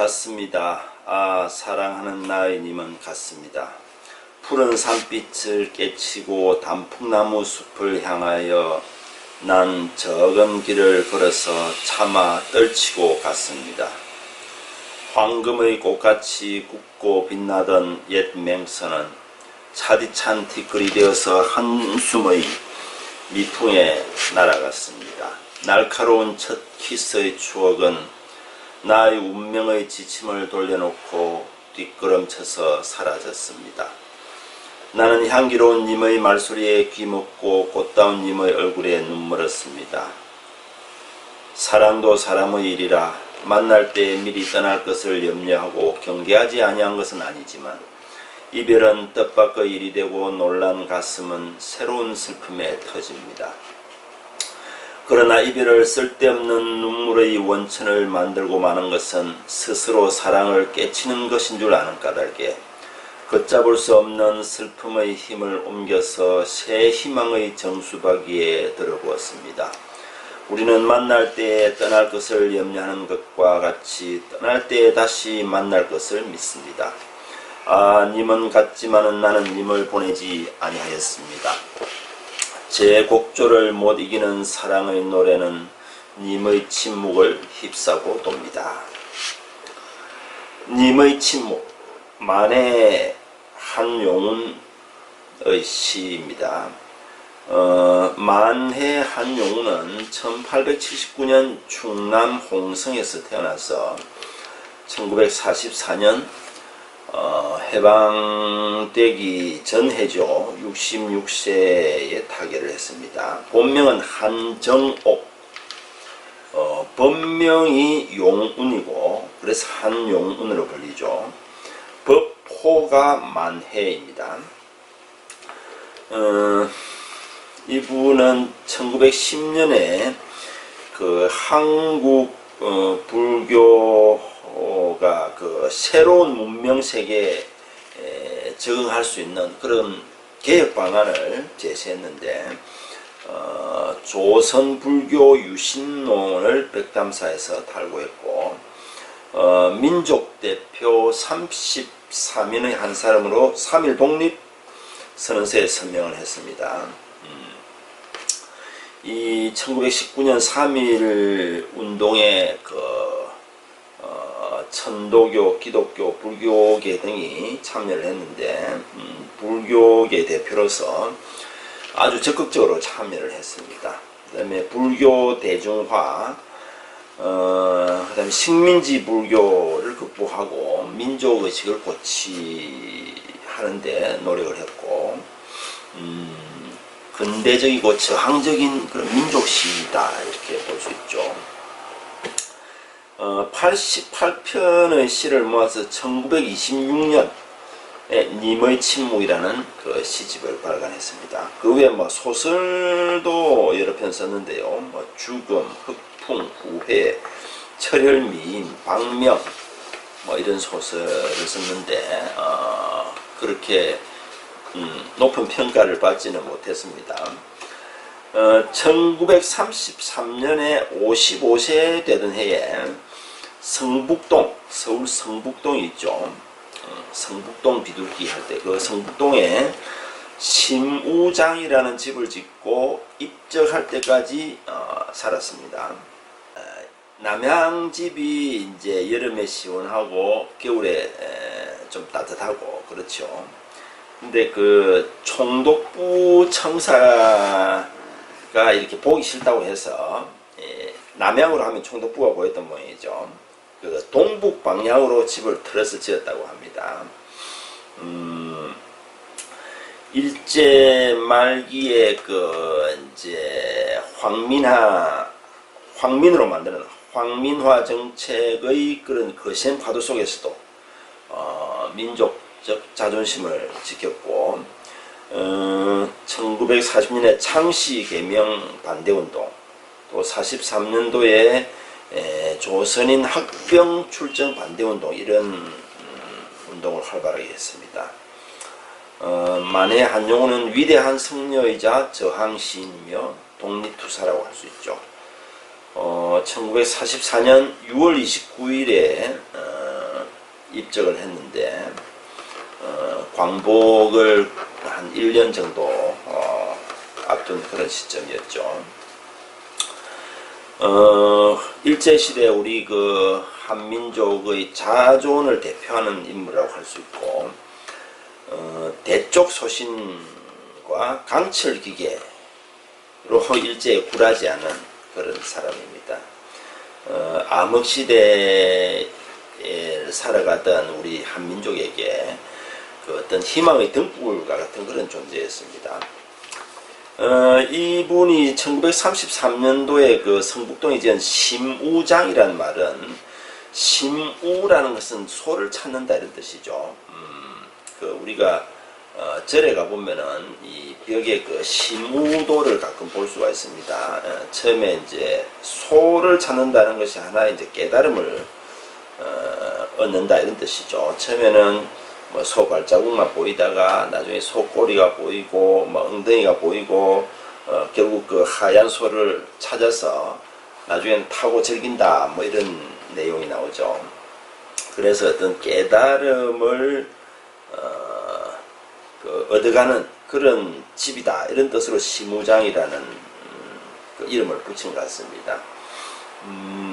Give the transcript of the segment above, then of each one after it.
같습니다. 아, 사랑하는 나의 님은 같습니다. 푸른 산빛을 깨치고 단풍나무 숲을 향하여 난 적은 길을 걸어서 차마 떨치고 갔습니다. 황금의 꽃같이 굽고 빛나던 옛 맹서는 차디찬 티끌이 되어서 한숨의 미풍에 날아갔습니다. 날카로운 첫 키스의 추억은 나의 운명의 지침을 돌려놓고 뒷걸음쳐서 사라졌습니다. 나는 향기로운 님의 말소리에 귀먹고 꽃다운 님의 얼굴에 눈물었습니다. 사랑도 사람의 일이라 만날 때 미리 떠날 것을 염려하고 경계하지 아니한 것은 아니지만 이별은 뜻밖의 일이 되고 놀란 가슴은 새로운 슬픔에 터집니다. 그러나 이별을 쓸데없는 눈물의 원천을 만들고 마는 것은 스스로 사랑을 깨치는 것인 줄 아는 까닭에 걷잡을 수 없는 슬픔의 힘을 옮겨서 새 희망의 정수박이에 들어보았습니다. 우리는 만날 때에 떠날 것을 염려하는 것과 같이 떠날 때에 다시 만날 것을 믿습니다. 아, 님은 같지만은 나는 님을 보내지 아니하였습니다. 제 곡조를 못 이기는 사랑의 노래는 님의 침묵을 휩싸고 돕니다. 님의 침묵, 만해 한용운의 시입니다. 어, 만해 한용운은 1879년 충남 홍성에서 태어나서 1944년 어, 해방되기 전 해죠. 66세에 타계를 했습니다. 본명은 한정옥. 어, 본명이 용운이고 그래서 한용운으로 불리죠. 법호가 만해입니다. 어, 이분은 1910년에 그 한국 어, 불교 가 그 새로운 문명 세계에 적응할 수 있는 그런 개혁 방안을 제시했는데 어, 조선 불교 유신론을 백담사에서 탈고했고 어, 민족 대표 33인의 한 사람으로 3일 독립 선언서에 서명을 했습니다. 이 1919년 3.1 운동에 그 어, 천도교, 기독교, 불교계 등이 참여를 했는데 음, 불교계 대표로서 아주 적극적으로 참여를 했습니다. 그 다음에 불교 대중화, 어, 그 다음에 식민지 불교를 극복하고 민족 의식을 고취하는데 노력을 했고. 음, 근대적이고 저항적인 그런 민족 시이다 이렇게 볼 수 있죠. 어, 88편의 시를 모아서 1926년 에 님의 침묵이라는 그 시집을 발간했습니다. 그 외에 뭐 소설도 여러 편 썼는데요. 뭐 죽음, 흑풍, 후회, 철혈미인, 방명 뭐 이런 소설을 썼는데 어, 그렇게 음, 높은 평가를 받지는 못했습니다. 어, 1933년에 55세 되던 해에 성북동, 서울 성북동이 있죠. 어, 성북동 비둘기 할 때 그 성북동에 심우장이라는 집을 짓고 입적할 때까지 어, 살았습니다. 어, 남양집이 이제 여름에 시원하고 겨울에 에, 좀 따뜻하고 그렇죠. 근데 그 총독부 청사가 이렇게 보기 싫다고 해서 예, 남향으로 하면 총독부가 보였던 모양이죠. 그 동북 방향으로 집을 틀어서 지었다고 합니다. 음, 일제 말기에 그 이제 황민화 황민으로 만드는 황민화 정책의 그런 거센 파도 속에서도 어, 민족 적 자존심을 지켰고 어, 1940년에 창씨 개명 반대 운동 또 43년도에 에, 조선인 학병 출정 반대 운동 이런 음, 운동을 활발하게 했습니다. 어, 만해 한용우는 위대한 승려이자 저항시인이며 독립투사라고 할 수 있죠. 어, 1944년 6월 29일에 어, 입적을 했는데 어, 광복을 한 1년 정도 어, 앞둔 그런 시점이었죠. 어, 일제 시대 우리 그 한민족의 자존을 대표하는 인물이라고 할 수 있고, 어, 대쪽 소신과 강철 기계로 일제에 굴하지 않은 그런 사람입니다. 어, 암흑 시대에 살아가던 우리 한민족에게 그 어떤 희망의 등불과 같은 그런 존재였습니다. 어, 이분이 1933년도에 그 성북동에 지은 심우장이라는 말은 심우라는 것은 소를 찾는다 이런 뜻이죠. 음, 그 우리가 어, 절에 가 보면은 이 벽에 그 심우도를 가끔 볼 수가 있습니다. 어, 처음에 이제 소를 찾는다는 것이 하나의 이제 깨달음을 어, 얻는다 이런 뜻이죠. 처음에는 뭐 소 발자국만 보이다가 나중에 소 꼬리가 보이고 뭐 엉덩이가 보이고 어, 결국 그 하얀 소를 찾아서 나중에는 타고 즐긴다 뭐 이런 내용이 나오죠. 그래서 어떤 깨달음을 어, 그 얻어가는 그런 집이다 이런 뜻으로 시무장이라는 음, 그 이름을 붙인 것 같습니다. 음,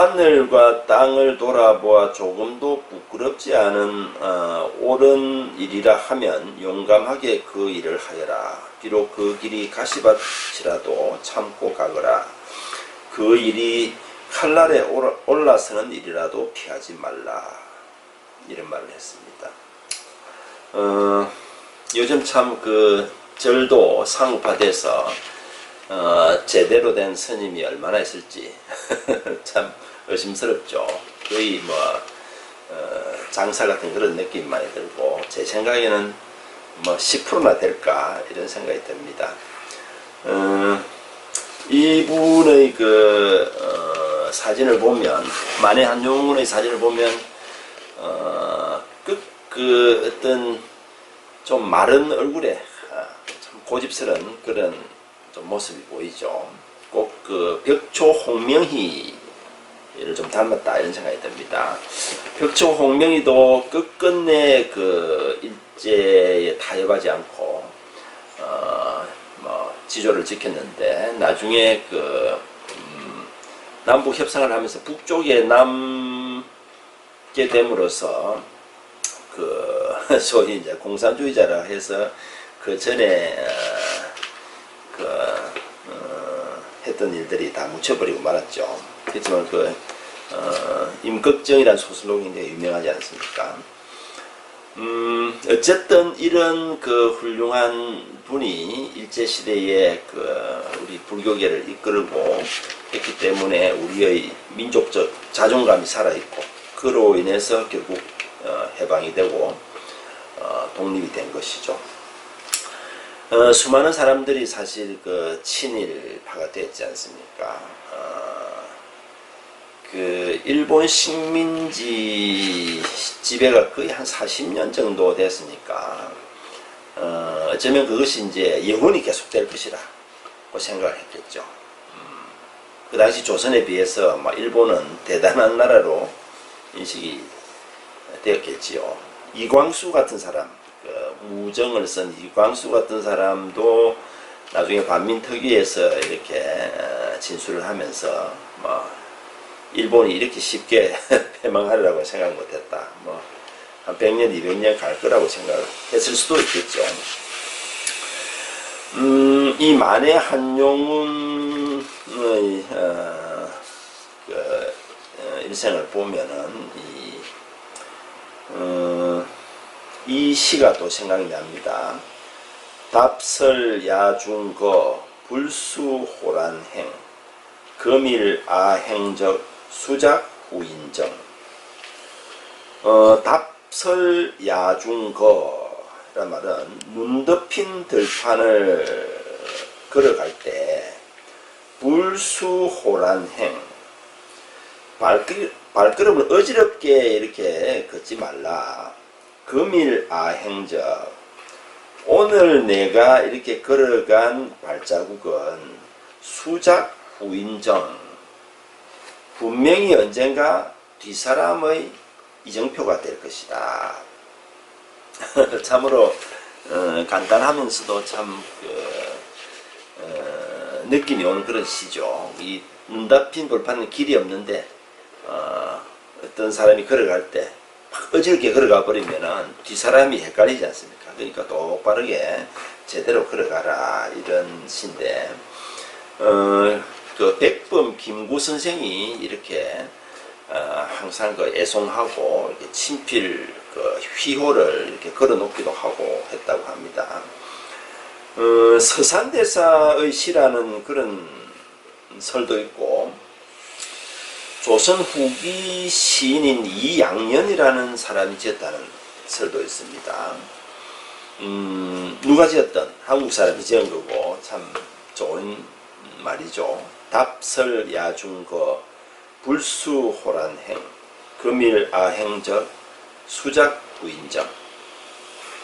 하늘과 땅을 돌아보아 조금도 부끄럽지 않은 어, 옳은 일이라 하면 용감하게 그 일을 하여라. 비록 그 길이 가시밭이라도 참고 가거라. 그 일이 칼날에 올라- 올라서는 일이라도 피하지 말라. 이런 말을 했습니다. 어, 요즘 참 그 절도 상업화돼서 어, 제대로 된 스님이 얼마나 있을지 참 의심스럽죠. 거의 뭐 어, 장사 같은 그런 느낌 많이 들고 제 생각에는 뭐 10%나 될까 이런 생각이 듭니다. 어, 이분의 그 어, 사진을 보면 만해 한용운의 사진을 보면 어, 그, 그 어떤 좀 마른 얼굴에 아, 참 고집스러운 그런 좀 모습이 보이죠. 꼭 그 벽초 홍명희를 좀 닮았다 이런 생각이 듭니다. 벽초 홍명희도 끝끝내 그 일제에 타협하지 않고 어, 뭐 지조를 지켰는데 나중에 그 음, 남북 협상을 하면서 북쪽에 남게 됨으로써 그 소위 이제 공산주의자라 해서 그 전에 어, 그 어, 했던 일들이 다 묻혀버리고 말았죠. 그렇지만 그 어, 임꺽정이라는 소설록이 굉장히 유명하지 않습니까? 음, 어쨌든 이런 그 훌륭한 분이 일제 시대에 그 우리 불교계를 이끌고 했기 때문에 우리의 민족적 자존감이 살아 있고 그로 인해서 결국 어, 해방이 되고 어, 독립이 된 것이죠. 어, 수많은 사람들이 사실 그 친일파가 됐지 않습니까? 어, 그 일본 식민지 지배가 거의 한 40년 정도 됐으니까 어, 어쩌면 그것이 이제 영원히 계속될 것이라고 생각을 했겠죠. 음, 그 당시 조선에 비해서 막 일본은 대단한 나라로 인식이 되었겠지요. 이광수 같은 사람, 그 우정을 쓴 이광수 같은 사람도 나중에 반민특위에서 이렇게 어, 진술을 하면서 뭐 일본이 이렇게 쉽게 패망하리라고 생각 못했다. 뭐 한 100년, 200년 갈 거라고 생각했을 수도 있겠죠. 음, 이 만해 한용운의 어, 그, 어, 일생을 보면은 이, 어, 이 시가 또 생각이 납니다. 답설 야중거 불수호란행 금일아행적 수작 우인정 어, 답설 야중거란 말은 눈 덮인 들판을 걸어갈 때 불수호란행 발걸음을 어지럽게 이렇게 걷지 말라. 금일아행적 오늘 내가 이렇게 걸어간 발자국은 수작 후인정 분명히 언젠가 뒷사람의 이정표가 될 것이다. 참으로 어, 간단하면서도 참 그, 어, 느낌이 오는 그런 시죠. 이 눈답힌 돌판은 길이 없는데 어, 떤 사람이 걸어갈 때 막 어지럽게 걸어가 버리면은 뒤 사람이 헷갈리지 않습니까? 그러니까 똑바르게 제대로 걸어가라 이런 시인데 어, 그 백범 김구 선생이 이렇게 어, 항상 그 애송하고 이렇게 친필 그 휘호를 이렇게 걸어놓기도 하고 했다고 합니다. 어, 서산대사의 시라는 그런 설도 있고 조선 후기 시인인 이양년이라는 사람이 지었다는 설도 있습니다. 음, 누가 지었던 한국 사람이 지은 거고 참 좋은 말이죠. 답설 야중거 불수호란행 금일아행적 수작 부인정